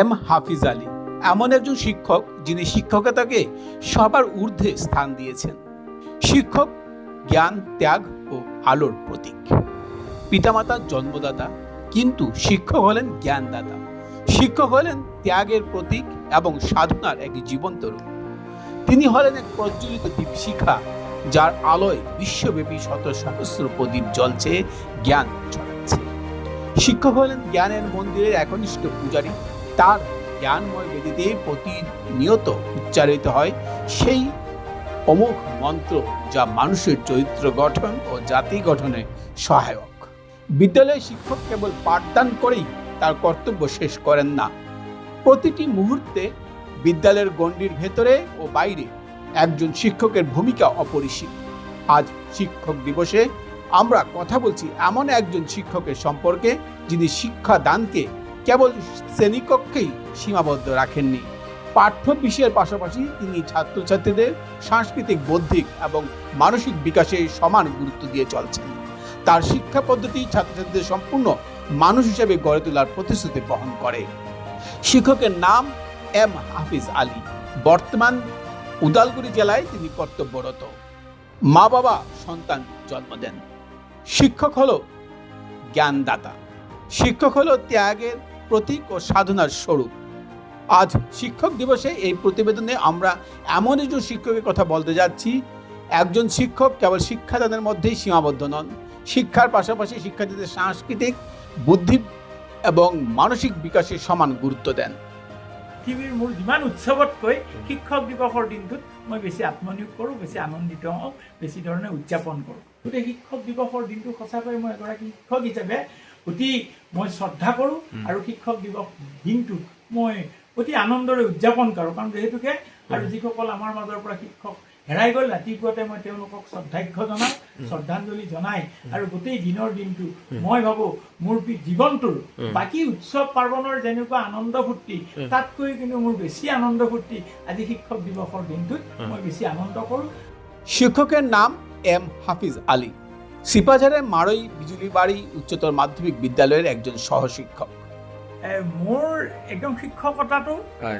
M হাফিজ আলী, এমন একজন শিক্ষক যিনি শিক্ষকতাকে সবার ঊর্ধ্বে স্থান দিয়েছেন। শিক্ষক, জ্ঞান, ত্যাগ ও আলোর প্রতীক। পিতামাতার জন্মদাতা, কিন্তু শিক্ষক হলেন জ্ঞানদাতা। শিক্ষক হলেন ত্যাগের প্রতীক এবং সাধনার এক জীবন্ত রূপ। তিনি হলেন এক প্রজ্বলিত দীপশিখা, যার আলোয় বিশ্বব্যাপী শত সহস্র প্রদীপ জ্বলছে, জ্ঞান ছড়াচ্ছে। শিক্ষক হলেন জ্ঞানের মন্দিরের একনিষ্ঠ পূজারী তার জ্ঞানময় বেদিতে প্রতিনিয়ত উচ্চারিত হয় সেই অমোঘ মন্ত্র যা মানুষের চরিত্র গঠন ও জাতি গঠনে সহায়ক। বিদ্যালয়ে শিক্ষক কেবল পাঠদান করেই তার কর্তব্য শেষ করেন না। প্রতিটি মুহূর্তে বিদ্যালয়ের গণ্ডির ভেতরে ও বাইরে একজন শিক্ষকের ভূমিকা অপরিসীম। আজ শিক্ষক দিবসে আমরা কথা বলছি এমন একজন শিক্ষকের সম্পর্কে যিনি শিক্ষা দানকে কেবল শ্রেণীকক্ষেই সীমাবদ্ধ রাখেননি। পাঠ্য বিষয়ের পাশাপাশি তিনি ছাত্রছাত্রীদের সাংস্কৃতিক, বৌদ্ধিক এবং মানসিক বিকাশে সমান গুরুত্ব দিয়ে চলছেন। তার শিক্ষা পদ্ধতি ছাত্রছাত্রীদের সম্পূর্ণ মানুষ হিসেবে গড়ে তোলার প্রতিশ্রুতি বহন করে। শিক্ষকের নাম এম হাফিজ আলী। বর্তমান উদালগুড়ি জেলায় তিনি কর্তব্যরত। মা বাবা সন্তান জন্ম দেন। শিক্ষক হলো জ্ঞানদাতা। শিক্ষক হলো ত্যাগের প্রতীক ও সাধনার স্বরূপ। আজ শিক্ষক দিবসে এই প্রতিবেদনে আমরা এমন একজন শিক্ষকের কথা বলতে যাচ্ছি। একজন শিক্ষক কেবল শিক্ষাদানের মধ্যেই সীমাবদ্ধ নন। শিক্ষার পাশাপাশি শিক্ষার্থীদের সাংস্কৃতিক, বুদ্ধি এবং মানসিক বিকাশে সমান গুরুত্ব দেন। পৃথিৱীৰ মোৰ যিমান উৎসৱতকৈ শিক্ষক দিৱসৰ দিনটোত মই বেছি আত্মনিয়োগ কৰোঁ, বেছি আনন্দিত হওঁ, বেছি ধৰণে উদযাপন কৰোঁ। গতিকে শিক্ষক দিৱসৰ দিনটো সঁচাকৈ মই এগৰাকী শিক্ষক হিচাপে অতি মই শ্ৰদ্ধা কৰোঁ আৰু শিক্ষক দিৱস দিনটোক মই অতি আনন্দৰে উদযাপন কৰোঁ। কাৰণ যিহেতুকে আৰু যিসকল আমাৰ মাজৰ পৰা শিক্ষক হেৰাই গ'ল ৰাতিপুৱাতে মই তেওঁলোকক শ্ৰদ্ধাৰ্ঘ্য জনাওঁ শ্ৰদ্ধাঞ্জলি জনাই আৰু গোটেই দিনৰ দিনটো মই ভাবোঁ মোৰ জীৱনটোৰ বাকী উৎসৱ পাৰ্বণৰ যেনেকুৱা আনন্দ ফূৰ্তি তাতকৈ কিন্তু মোৰ বেছি আনন্দ ফূৰ্তি আজি শিক্ষক দিৱসৰ দিনটোত মই বেছি আনন্দ কৰোঁ। শিক্ষকের নাম এম হাফিজ আলী। সিপাঝারের মারই বিজুলিবাড়ি উচ্চতর মাধ্যমিক বিদ্যালয়ের একজন সহশিক্ষক। এ, মোৰ একদম শিক্ষকতাটো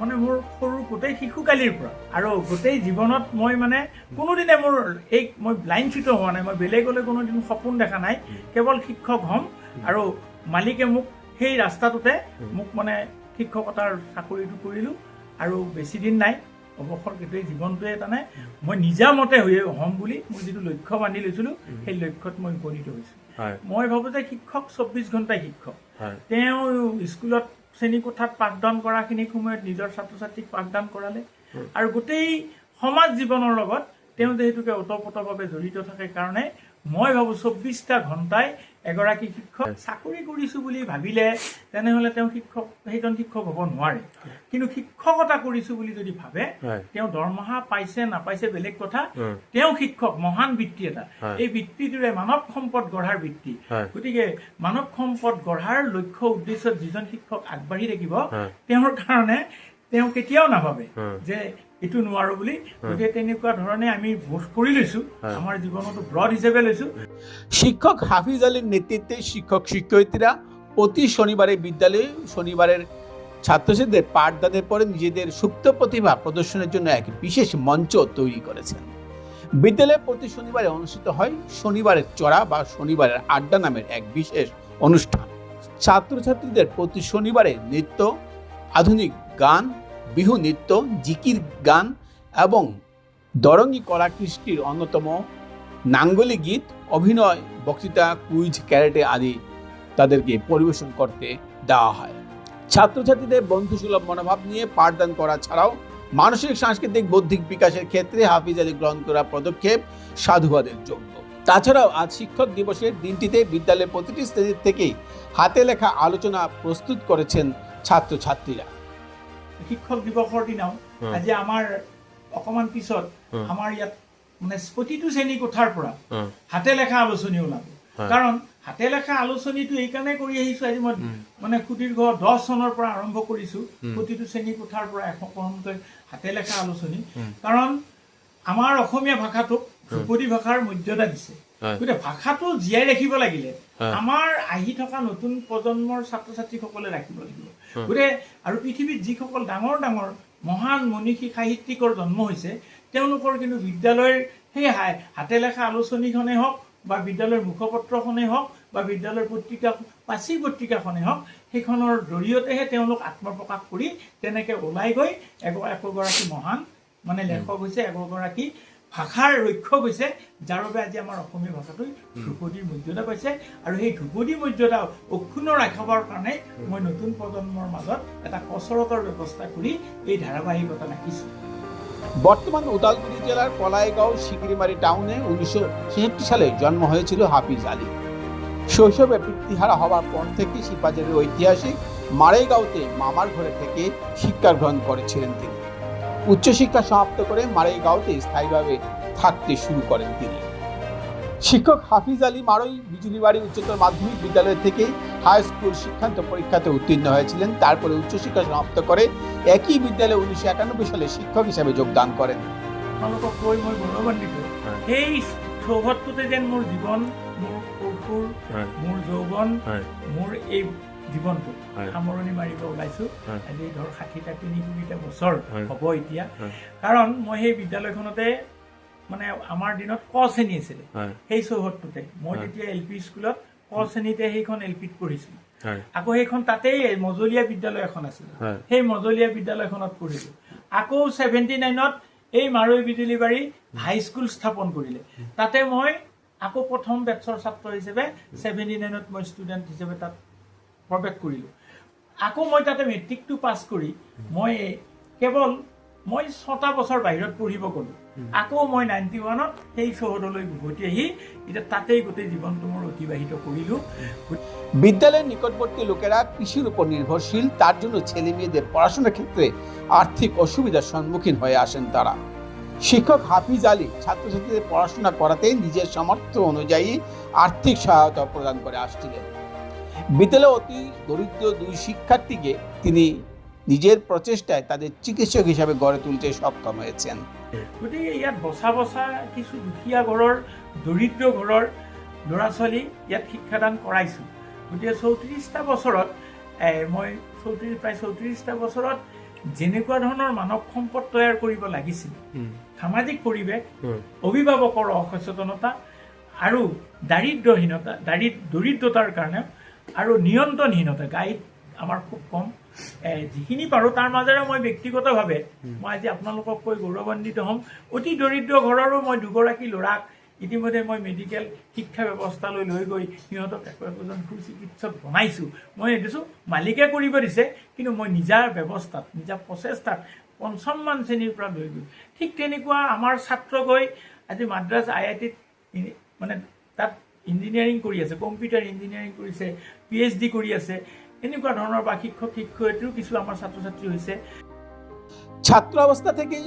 মানে মোৰ সৰু গোটেই শিশুকালিৰ পৰা। আৰু গোটেই জীৱনত মই মানে কোনোদিনে মোৰ এই মই ব্লাইণ্ড চিটো হোৱা নাই মই বেলেগলৈ কোনোদিন সপোন দেখা নাই কেৱল শিক্ষক হ'ম আৰু মালিকে মোক সেই ৰাস্তাটোতে মোক মানে শিক্ষকতাৰ চাকৰিটো কৰিলোঁ আৰু বেছি দিন নাই। অৱসৰ গোটেই জীৱনটোৱে তাৰমানে মই নিজা মতে হৈ হ'ম বুলি মোৰ যিটো লক্ষ্য বান্ধি লৈছিলোঁ সেই লক্ষ্যত মই উপনীত হৈছোঁ। মই ভাবোঁ যে শিক্ষক চৌব্বিছ ঘণ্টাই শিক্ষক। তেওঁ স্কুলত শ্ৰেণীকোঠাত পাঠদান কৰাখিনি সময়ত নিজৰ ছাত্ৰ ছাত্ৰীক পাঠদান কৰালে। আৰু গোটেই সমাজ জীৱনৰ লগত তেওঁ যিহেতুকে ওতপ্ৰোতভাৱে জড়িত থাকে কাৰণে মই ভাবোঁ চৌব্বিছটা ঘণ্টাই এগৰাকী শিক্ষক চাকৰি কৰিছোঁ বুলি ভাবিলে তেনেহ'লে তেওঁ শিক্ষক সেইজন শিক্ষক হ'ব নোৱাৰে। কিন্তু শিক্ষকতা কৰিছোঁ বুলি যদি ভাবে তেওঁ দৰমহা পাইছে নাপাইছে বেলেগ কথা। তেওঁ শিক্ষক মহান বৃত্তি এটা। এই বৃত্তিটোৰে মানৱ সম্পদ গঢ়াৰ বৃত্তি। গতিকে মানৱ সম্পদ গঢ়াৰ লক্ষ্য উদ্দেশ্যত যিজন শিক্ষক আগবাঢ়ি থাকিব তেওঁৰ কাৰণে তেওঁ কেতিয়াও নাভাবে যে এইটো নোৱাৰো বুলি। গতিকে তেনেকুৱা ধৰণে আমি বোধ কৰি লৈছোঁ। আমাৰ জীৱনতো ব্ৰড হিচাপে লৈছোঁ। শিক্ষক হাফিজ আলীর নেতৃত্বে শিক্ষক শিক্ষয়িত্রীরা প্রতি শনিবারে বিদ্যালয়ে শনিবারের ছাত্রছাত্রীদের পাঠদানের পরে নিজেদের সুপ্ত প্রতিভা প্রদর্শনের জন্য এক বিশেষ মঞ্চ তৈরি করেছেন। বিদ্যালয়ে প্রতি শনিবারে অনুষ্ঠিত হয় শনিবারের চড়া বা শনিবারের আড্ডা নামের এক বিশেষ অনুষ্ঠান। ছাত্রছাত্রীদের প্রতি শনিবারে নৃত্য আধুনিক গান বিহু নৃত্য জিকির গান এবং দরঙ্গি কলাকৃষ্টির অন্যতম নাঙ্গলি গীত, অভিনয়, বক্তৃতা, কুইজ, ক্যারেটে আদি তাদেরকে পরিবেশন করতে দেওয়া হয়। ছাত্রছাত্রীদের বন্ধুসুলভ মনোভাব নিয়ে পাঠদান করা ছাড়াও মানসিক, সাংস্কৃতিক, বৌদ্ধিক বিকাশের ক্ষেত্রে হাফিজ আলী গ্রহণ করা পদক্ষেপ সাধুবাদের যোগ্য। তাছাড়াও আজ শিক্ষক দিবসের দিনটিতে বিদ্যালয়ের প্রতিটি শ্রেণির থেকেই হাতে লেখা আলোচনা প্রস্তুত করেছেন ছাত্রছাত্রীরা। শিক্ষক দিৱসৰ দিনাও। আজি আমাৰ অকণমান পিছত। আমাৰ ইয়াত মানে প্ৰতিটো শ্ৰেণী কোঠাৰ পৰা হাতে লেখা আলোচনী ওলাব। কাৰণ হাতে লেখা আলোচনীটো এইকাৰণে কৰি আহিছোঁ আজি মই মানে সুদীৰ্ঘ দহ চনৰ পৰা আৰম্ভ কৰিছোঁ প্ৰতিটো শ্ৰেণী কোঠাৰ পৰা এশখনকৈ হাতে লেখা আলোচনী কাৰণ আমাৰ অসমীয়া ভাষাটোক ধ্ৰুপদী ভাষাৰ মৰ্যাদা দিছে। গতিকে ভাষাটো জীয়াই ৰাখিব লাগিলে। আমাৰ আহি থকা নতুন প্ৰজন্মৰ ছাত্ৰ ছাত্ৰীসকলে ৰাখিব লাগিব। গতিকে আৰু পৃথিৱীত যিসকল ডাঙৰ ডাঙৰ মহান মনীষী সাহিত্যিকৰ জন্ম হৈছে তেওঁলোকৰ কিন্তু বিদ্যালয়ৰ সেই হাতে লেখা আলোচনীখনেই হওক বা বিদ্যালয়ৰ মুখপত্ৰখনেই হওক বা বিদ্যালয়ৰ পত্ৰিকা পাচি পত্ৰিকাখনেই হওক সেইখনৰ জৰিয়তেহে তেওঁলোক আত্মপ্ৰকাশ কৰি তেনেকৈ ওলাই গৈ এগ- একোগৰাকী মহান মানে লেখক হৈছে একোগৰাকী ভাষাৰ ৰক্ষক হৈছে যাৰ বাবে আজি আমাৰ অসমীয়া ভাষাটোৱে ধ্ৰুপদীৰ মৰ্যাদা পাইছে। আৰু সেই ধ্ৰুপদী মৰ্যাদা অক্ষুণ্ণ ৰাখিবৰ কাৰণে মই নতুন প্ৰজন্মৰ মাজত এটা কচৰতৰ ব্যৱস্থা কৰি এই ধাৰাবাহিকতা ৰাখিছোঁ। বর্তমান উদালগুড়ি জেলার কলাইগাঁও শিকিরিমারি টাউনে উনিশশো ছেষট্টি সালে জন্ম হয়েছিল হাফিজ আলী। শৈশবে পিতৃহারা হওয়ার পর থেকে শিপাজারের ঐতিহাসিক মারেগাঁওতে মামার ঘরে থেকে শিক্ষা গ্রহণ করেছিলেন তিনি। উচ্চশিক্ষা সমাপ্ত করে মারেগাঁওতে স্থায়ীভাবে থাকতে শুরু করেন তিনি। শিক্ষক হাফিজ আলী মারই বিজুলিবাড়ি উচ্চতর মাধ্যমিক বিদ্যালয় থেকে হাই স্কুল শিক্ষান্ত পরীক্ষাতে উত্তীর্ণ হয়েছিলেন। তারপরে উচ্চশিক্ষা সমাপ্ত করে একই বিদ্যালয়ে উনিশশো একানব্বই সালে শিক্ষক হিসাবে যোগদান করেন। আপোনালোকক কৈ মই গৌৰৱান্বিত হয়। যেন মোৰ জীৱন মোৰ কৌশল হয়। মোৰ যৌৱন মোৰ এই জীৱনটো। সামৰণি মাৰিব ওলাইছোঁ। আজি ধৰ ষাঠিটা তিনি কোটিটা বছৰ হ'ব এতিয়া। কাৰণ মই সেই বিদ্যালয়খনতে মানে আমাৰ দিনত ক শ্ৰেণী আছিলে। সেই চৌহদটোতে। মই তেতিয়া এল পি স্কুলত ক শ্ৰেণীতে সেইখন এল পিত পঢ়িছিলোঁ। আকৌ সেইখন তাতেই মজলীয়া বিদ্যালয় এখন আছিলে। সেই মজলীয়া বিদ্যালয়খনত পঢ়িলোঁ। আকৌ ছেভেণ্টি নাইনত এই মাৰৈ বিজুলীবাৰী হাইস্কুল স্থাপন কৰিলে। তাতে মই আকৌ প্ৰথম বেটছৰ ছাত্ৰ হিচাপে ছেভেণ্টি নাইনত মই ষ্টুডেণ্ট হিচাপে তাত প্ৰৱেশ কৰিলোঁ। আকৌ মই তাতে মেট্ৰিকটো পাছ কৰি মই কেৱল মই ছটা বছৰ বাহিৰত পঢ়িব গ'লোঁ। আকৌ মই নাইণ্টি ওৱানত সেই চৌহদলৈ উভতি আহি এতিয়া তাতেই গোটেই জীৱনটো মোৰ অতিবাহিত কৰিলোঁ। বিদ্যালয়ের নিকটবর্তী লোকেরা কৃষির উপর নির্ভরশীল তার জন্য ছেলে মেয়েদের পড়াশোনার ক্ষেত্রে আর্থিক অসুবিধার সম্মুখীন হয়ে আসেন তারা। শিক্ষক হাফিজ আলী ছাত্রছাত্রীদের পড়াশোনা করাতে নিজের সামর্থ্য অনুযায়ী আর্থিক সহায়তা প্রদান করে আসছিলেন। বিদ্যালয়ে অতি দরিদ্র দুই শিক্ষার্থীকে তিনি নিজের প্রচেষ্টায় তাদের চিকিৎসক হিসাবে গড়ে তুলতে সক্ষম হয়েছেন। গতিকে ইয়াত বচা বচা কিছু দুখীয়া ঘৰৰ দৰিদ্ৰ ঘৰৰ ল'ৰা ছোৱালী ইয়াত শিক্ষাদান কৰাইছোঁ। গতিকে চৌত্ৰিছটা বছৰত এ, মই চৌত্ৰিছ প্ৰায় চৌত্ৰিছটা বছৰত যেনেকুৱা ধৰণৰ মানৱ সম্পদ তৈয়াৰ কৰিব লাগিছিল সামাজিক পৰিৱেশ অভিভাৱকৰ অসচেতনতা আৰু দাৰিদ্ৰহীনতা দাৰিদ্ৰ দৰিদ্ৰতাৰ কাৰণে আৰু নিয়ন্ত্ৰণহীনতা গাইড আমাৰ খুব কম। যিখিনি পাৰোঁ তাৰ মাজেৰে মই ব্যক্তিগতভাৱে মই আজি আপোনালোকক কৈ গৌৰৱান্বিত হ'ম। অতি দৰিদ্ৰ ঘৰৰো মই দুগৰাকী ল'ৰাক ইতিমধ্যে মই মেডিকেল শিক্ষা ব্যৱস্থালৈ লৈ গৈ সিহঁতক একো একোজন সুচিকিৎসক বনাইছোঁ। মই দেখিছোঁ মালিকে কৰিব দিছে কিন্তু মই নিজা ব্যৱস্থাত নিজা প্ৰচেষ্টাত পঞ্চমমান শ্ৰেণীৰ পৰা লৈ গৈ ঠিক তেনেকুৱা আমাৰ ছাত্ৰ গৈ আজি মাদ্ৰাজ আই আই টিত মানে তাত ইঞ্জিনিয়াৰিং কৰি আছে কম্পিউটাৰ ইঞ্জিনিয়াৰিং কৰিছে পি এইচ ডি কৰি আছে এনেকুৱা ধৰণৰ বা শিক্ষক শিক্ষয়িত্ৰীও কিছু আমাৰ ছাত্ৰ ছাত্ৰী হৈছে। ছাত্র অবস্থা থেকেই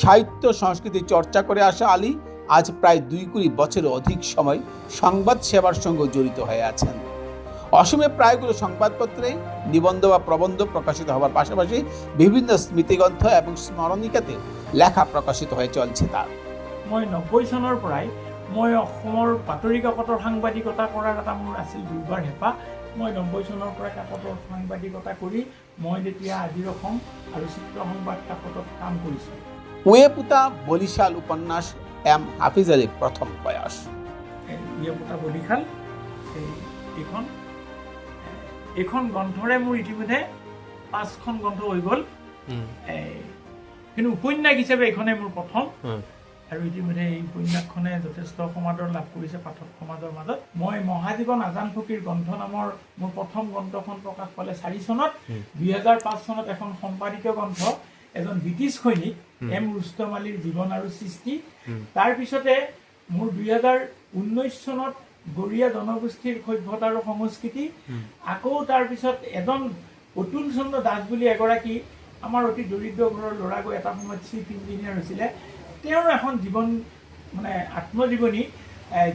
সাহিত্য সংস্কৃতি চর্চা করে আসা আলী আজ প্রায় দুই কুড়ি বছরের অধিক সময় সংবাদ সেবার সঙ্গে জড়িত হয়ে আছেন। অসমে প্রায়গুলো সংবাদপত্রে নিবন্ধ বা প্রবন্ধ প্রকাশিত হওয়ার পাশাপাশি বিভিন্ন স্মৃতিগ্রন্থ এবং স্মরণিকাতে লেখা প্রকাশিত হয়ে চলছে তার মই নব্বৈ চনৰ পৰাই মই অসমৰ বাতৰি কাকতৰ সাংবাদিকতা কৰাৰ এটা মোৰ আছিল দুৰ্বাৰ হেঁপাহ। মই নব্বৈ চনৰ পৰা কাকতৰ সাংবাদিকতা কৰি মই তেতিয়া আজিৰ অসম আৰু চিত্ৰ সংবাদ কাকতত কাম কৰিছোঁ। উয়ে পুতা বলিশাল উপন্যাস এম হাফিজ আলীর প্রথম প্রয়াস বিয়পতা বলিশাল এই এইখন এইখন গ্ৰন্থৰে মোৰ ইতিমধ্যে পাঁচখন গ্ৰন্থ হৈ গ'ল। এই, কিন্তু উপন্যাস হিচাপে এইখনেই মোৰ প্ৰথম। আৰু ইতিমধ্যে এই উপন্যাসখনে যথেষ্ট সমাদৰ লাভ কৰিছে পাঠক সমাজৰ মাজত। মই মহাজীৱন আজান ফকীৰ গ্ৰন্থ নামৰ মোৰ প্ৰথম গ্ৰন্থখন প্ৰকাশ পালে চাৰি চনত দুহেজাৰ পাঁচ চনত এখন সম্পাদিত গ্ৰন্থ এজন ব্ৰিটিছ সৈনিক এম ৰুস্তম আলীৰ জীৱন আৰু সৃষ্টি। তাৰপিছতে মোৰ দুহেজাৰ ঊনৈছ চনত গৰীয়া জনগোষ্ঠীৰ সভ্যতা আৰু সংস্কৃতি। আকৌ তাৰপিছত এজন অতুল চন্দ্ৰ দাস বুলি এগৰাকী আমাৰ অতি দৰিদ্ৰ ঘৰৰ ল'ৰা গৈ এটা সময়ত চিফ ইঞ্জিনিয়াৰ হৈছিলে। তেওঁৰ এখন জীৱন মানে আত্মজীৱনী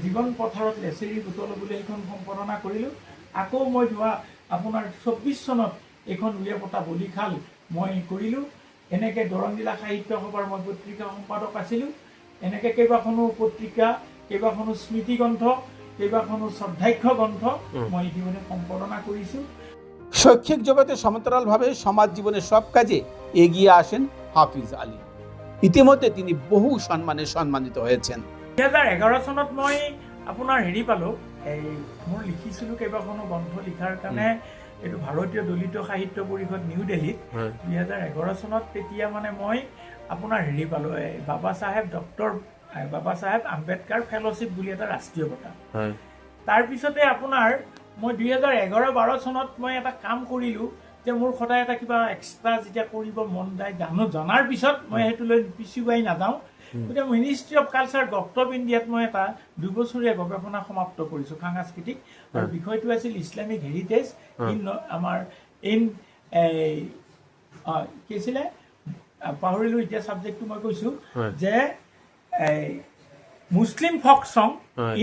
জীৱন পথাৰত লেচেৰি বুটল বুলি সেইখন সম্পাদনা কৰিলোঁ। আকৌ মই যোৱা আপোনাৰ চৌব্বিছ চনত এইখন উলিয়াই পতা বলিশাল মই কৰিলোঁ। এনেকৈ দৰংজিলা সাহিত্য সভাৰ মই পত্ৰিকা সম্পাদক আছিলোঁ। এনেকৈ কেইবাখনো পত্ৰিকা কেইবাখনো স্মৃতি গ্ৰন্থ কেইবাখনো শ্ৰদ্ধাখ্য গ্ৰন্থ। মই ইতিমধ্যে সম্পাদনা কৰিছোঁ। শৈক্ষিক জগতে সমান্তরালভাবে সমাজ জীবনের সব কাজে এগিয়ে আসেন হাফিজ আলী। ইতিমধ্যে তিনি বহু সম্মানে সম্মানিত হয়েছেন। দুহেজাৰ এঘাৰ চনত মই আপোনাৰ হেৰি পালোঁ। এই মোৰ লিখিছিলোঁ কেইবাখনো গ্ৰন্থ লিখাৰ কাৰণে। এইটো ভাৰতীয় দলিত সাহিত্য পৰিষদ নিউ দিল্লীত। দুহেজাৰ এঘাৰ চনত তেতিয়া মানে মই আপোনাৰ হেৰি পালোঁ। এই বাবা চাহেব ডক্টৰ বাবা চাহেব আম্বেদকাৰ ফেল'শ্বিপ বুলি এটা ৰাষ্ট্ৰীয় বঁটা তাৰপিছতে আপোনাৰ মই দুহেজাৰ এঘাৰ বাৰ চনত মই এটা কাম কৰিলোঁ। যে মোৰ সদায় এটা কিবা এক্সট্ৰা যেতিয়া কৰিব মন যায় জানো জনাৰ পিছত মই সেইটো লৈ পিছুৱাই নাযাওঁ গতিকে মিনিষ্ট্ৰী অফ কালচাৰ গভট ইণ্ডিয়াত মই এটা দুবছৰীয়া গৱেষণা সমাপ্ত কৰিছোঁ সাংস্কৃতিক আৰু। বিষয়টো আছিল ইছলামিক হেৰিটেজ। ইন আমাৰ ইন কি আছিলে পাহৰিলোঁ এতিয়া ছাবজেক্টটো মই কৈছোঁ। যে এই মুছলিম ফক চং।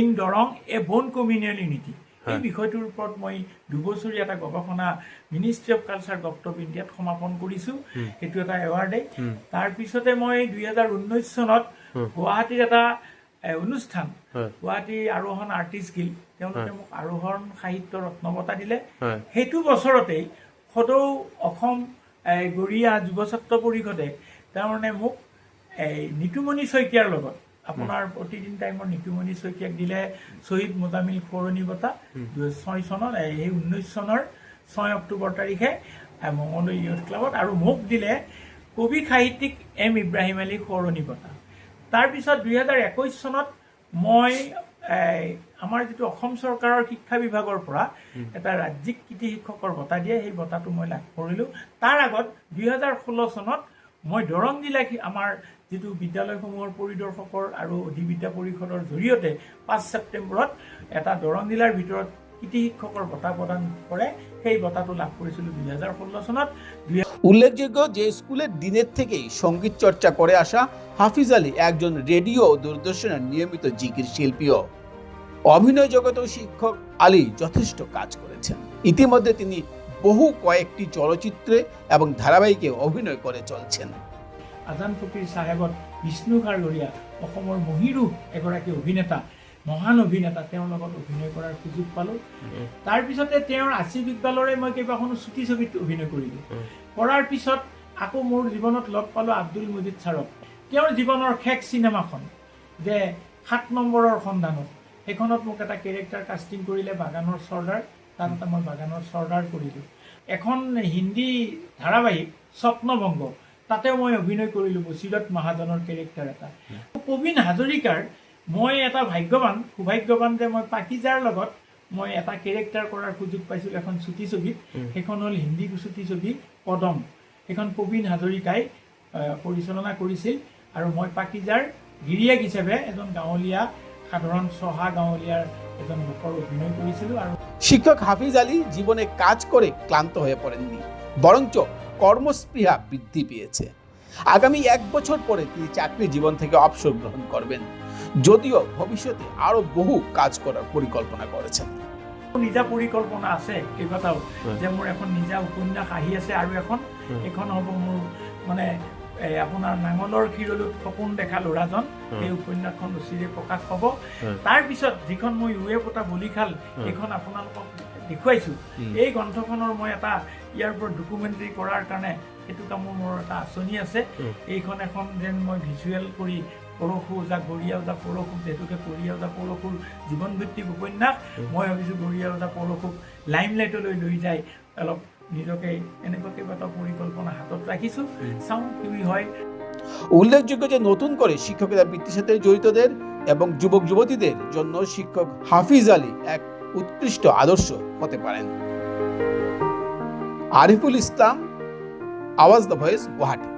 ইন দৰং এ বন কমিউনিয়েল ইউনিটি এই বিষয়টোৰ ওপৰত মই দুবছৰীয়া এটা গৱেষণা ministry of culture government of ইণ্ডিয়াত সমাপন কৰিছোঁ। সেইটো এটা এৱাৰ্ডে। তাৰপিছতে মই দুহেজাৰ ঊনৈছ চনত গুৱাহাটীৰ এটা অনুষ্ঠান হয়। গুৱাহাটী আৰোহণ আৰ্টিষ্ট গিল তেওঁলোকে মোক আৰোহণ সাহিত্য ৰত্ন বঁটা দিলে। সেইটো বছৰতেই সদৌ অসম গৰিয়া যুৱ ছাত্ৰ পৰিষদে তাৰমানে মোক এই নিতুমণি শইকীয়াৰ লগত আপোনাৰ প্ৰতিদিন টাইমৰ নিতুমণি শইকীয়াক দিলে শ্বহীদ মোজামিল সোঁৱৰণী বঁটা। দুহেজাৰ ছয় চনত এই ঊনৈছ চনৰ ছয় অক্টোবৰ তাৰিখে মঙলদৈ ইয়থ ক্লাবত আৰু মোক দিলে কবি সাহিত্যিক এম ইব্ৰাহিম আলী সোঁৱৰণী বঁটা। তাৰপিছত দুহেজাৰ একৈছ চনত মই আমাৰ যিটো অসম চৰকাৰৰ শিক্ষা বিভাগৰ পৰা এটা ৰাজ্যিক কৃতি শিক্ষকৰ বঁটা দিয়ে সেই বঁটাটো মই লাভ কৰিলোঁ। তাৰ আগত দুহেজাৰ ষোল্ল চনত মই দৰং জিলা শি- আমাৰ যিটো বিদ্যালয়সমূহৰ পৰিদৰ্শকৰ আৰু অধিবিদ্যা পৰিষদৰ জৰিয়তে পাঁচ ছেপ্টেম্বৰত এটা দৰং জিলাৰ ভিতৰত কৃতি শিক্ষকৰ বঁটা প্ৰদান কৰে, সেই বঁটাটো লাভ কৰিছিলোঁ দুহেজাৰ ষোল্ল চনত। উল্লেখযোগ্য যে স্কুলের দিনের থেকেই সংগীত চর্চা করে আসা হাফিজ আলী একজন রেডিও ও দূরদর্শনের নিয়মিত জিকির শিল্পীও। অভিনয় জগতেও শিক্ষক আলী যথেষ্ট কাজ করেছেন। ইতিমধ্যে তিনি কয়েকটি চলচ্চিত্রে এবং ধারাবাহিকে অভিনয় করে চলছেন। আজান ফকীৰ চাহেবত বিষ্ণু খাৰগৰীয়া অসমৰ মহিৰূপ এগৰাকী অভিনেতা মহান অভিনেতা তেওঁৰ লগত অভিনয় কৰাৰ সুযোগ পালোঁ। তাৰপিছতে তেওঁৰ আশী বিদ্যালয়ৰে মই কেইবাখনো চুটি ছবিত অভিনয় কৰিলোঁ। কৰাৰ পিছত আকৌ মোৰ জীৱনত লগ পালোঁ আব্দুল মজিদ ছাৰক। তেওঁৰ জীৱনৰ শেষ চিনেমাখন যে সাত নম্বৰৰ সন্ধানত সেইখনত মোক এটা কেৰেক্টাৰ কাষ্টিং কৰিলে বাগানৰ চৰ্দাৰ। তাত মই বাগানৰ চৰ্দাৰ কৰিলোঁ। এখন হিন্দী ধাৰাবাহিক স্বপ্নভংগ। তাতেও মই অভিনয় কৰিলোঁ বচিৰত মহাজনৰ কেৰেক্টাৰ এটা। প্ৰবীণ হাজৰিকাৰ মই এটা ভাগ্যৱান সৌভাগ্যৱান যে মই পাকিজাৰ লগত মই এটা কেৰেক্টাৰ কৰাৰ সুযোগ পাইছিলোঁ এখন চুটি ছবিত। সেইখন হ'ল হিন্দী চুটি ছবি পদম। সেইখন প্ৰবীণ হাজৰিকাই পৰিচালনা কৰিছিল আৰু মই পাকিজাৰ গিৰিয়েক হিচাপে এজন গাঁৱলীয়া সাধাৰণ চহা গাঁৱলীয়াৰ অভিনয় শিক্ষক হাফিজ আলী জীবনে কাজ করে ক্লান্ত হয়ে পড়েননি বরঞ্চ কর্মস্পৃহা বৃদ্ধি পেয়েছে। আগামী এক বছর পরে তিনি চাকরি জীবন থেকে অবসর গ্রহণ করবেন যদিও ভবিষ্যতে আরও বহু কাজ করার পরিকল্পনা করেছেন। নিজা পরিকল্পনা আছে কেইবাটাও হয়। যে মোৰ এখন নিজা উপন্যাস আহি আছে আৰু এখন এখন হ'ব মোৰ মানে আপোনাৰ নাঙলৰ শিৰলোত সপোন দেখা ল'ৰাজন। সেই উপন্যাসখন অচিৰে প্ৰকাশ হ'ব। তাৰপিছত যিখন মই উৱে পতা বলিখাল হয়। সেইখন আপোনালোকক দেখুৱাইছোঁ। এই গ্ৰন্থখনৰ মই এটা ইয়াৰ ওপৰত ডকুমেণ্টাৰী কৰাৰ কাৰণে সেইটো কামৰ মোৰ এটা আঁচনি আছে। এইখন এখন যেন মই ভিজুৱেল কৰি পৰশু ওজা গৰিয়া ওজা পৰশুক যিহেতুকে গৰিয়া ওজা পৰশুৰ জীৱনভিত্তিক উপন্যাস। মই ভাবিছোঁ গৰিয়া ওজা পৰশুক লাইমলাইটলৈ লৈ যাই অলপ নিজকে এনেকুৱা কেইবাটাও পৰিকল্পনা হাতত ৰাখিছোঁ। চাওঁ কি হয়। উল্লেখযোগ্য যে নতুন করে শিক্ষকেরা বৃত্তির সাথে জড়িতদের এবং যুবক যুবতীদের জন্য শিক্ষক হাফিজ আলী এক উৎকৃষ্ট আদর্শ হতে পারেন। আরিফুল ইসলাম আওয়াজ দ্য ভয়েস গুয়াহাটি।